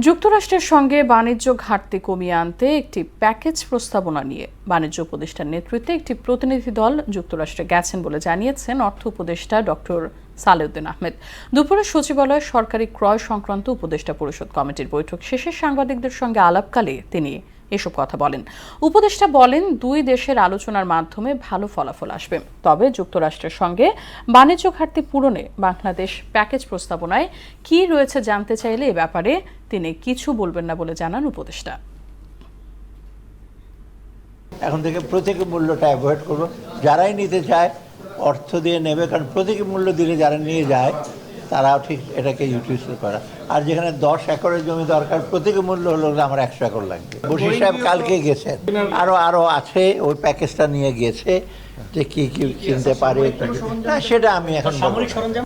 যুক্তরাষ্ট্রের সঙ্গে বাণিজ্য ঘাটতি কমিয়ে আনতে একটি প্যাকেজ প্রস্তাবনা নিয়ে বাণিজ্য উপদেষ্টার নেতৃত্বে একটি প্রতিনিধি দল যুক্তরাষ্ট্রে গেছেন বলে জানিয়েছেন অর্থ উপদেষ্টা ডক্টর সালেউদ্দিন আহমেদ। দুপুরে সচিবালয়ে সরকারি ক্রয় সংক্রান্ত উপদেষ্টা পরিষদ কমিটির বৈঠক শেষে সাংবাদিকদের সঙ্গে আলাপকালে তিনি এসব কথা বলেন। উপদেষ্টা বলেন, দুই দেশের আলোচনার মাধ্যমে ভালো ফলাফল আসবে। তবে যুক্তরাষ্ট্রের সঙ্গে বাণিজ্য ঘাটতি পূরণে বাংলাদেশ প্যাকেজ প্রস্তাবনায় কি রয়েছে জানতে চাইলে এ ব্যাপারে তিনি কিছু বলবেন না বলে জানান উপদেষ্টা। এখন থেকে প্রতীকী মূল্যটা অ্যাভয়েড করব। যারাই নিতে চায়, অর্থ দিয়ে নেবে, কারণ প্রতীকী মূল্য দিলে যারা নিয়ে যায় তারাও ঠিক এটাকে ইউটিলাইজ করা। আর যেখানে দশ একরের জমি দরকার প্রতীক মূল্য হলো আমার একশো একর লাগবে বসির সাহেব কালকে গেছেন। আরও আরও আছে ওই প্যাকেজটা নিয়ে গেছে যে কী কী কিনতে পারে। না সেটা আমি এখন সামরিক না।